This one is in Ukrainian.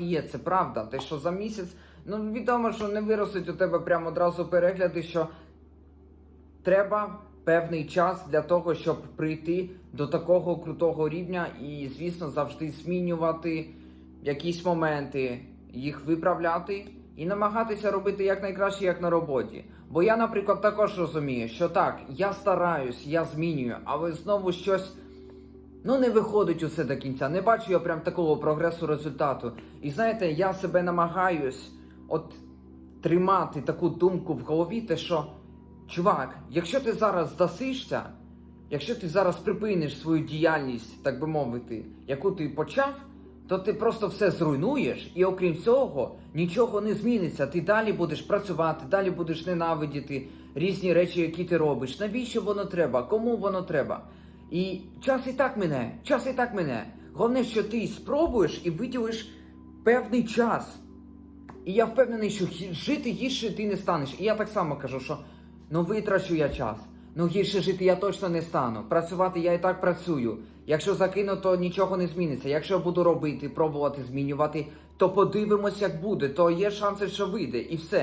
є, це правда. Те, що за місяць, ну відомо, що не виростуть у тебе прямо одразу перегляди, що треба певний час для того, щоб прийти до такого крутого рівня, і, звісно, завжди змінювати якісь моменти, їх виправляти і намагатися робити якнайкраще, як на роботі. Бо я, наприклад, також розумію, що так, я стараюсь, я змінюю, але знову щось. Ну, не виходить усе до кінця. Не бачу я прям такого прогресу результату. І знаєте, я себе намагаюсь от тримати таку думку в голові, те, що чувак, якщо ти зараз здасишся, якщо ти зараз припиниш свою діяльність, так би мовити, яку ти почав, то ти просто все зруйнуєш, і окрім цього, нічого не зміниться. Ти далі будеш працювати, далі будеш ненавидіти різні речі, які ти робиш. Навіщо воно треба? Кому воно треба? І час і так мине, час і так мине. Головне, що ти спробуєш і виділиш певний час. І я впевнений, що жити гірше ти не станеш. І я так само кажу, що ну витрачу я час. Ну гірше жити я точно не стану. Працювати я і так працюю. Якщо закину, то нічого не зміниться. Якщо буду робити, пробувати змінювати, то подивимось, як буде. То є шанси, що вийде, і все.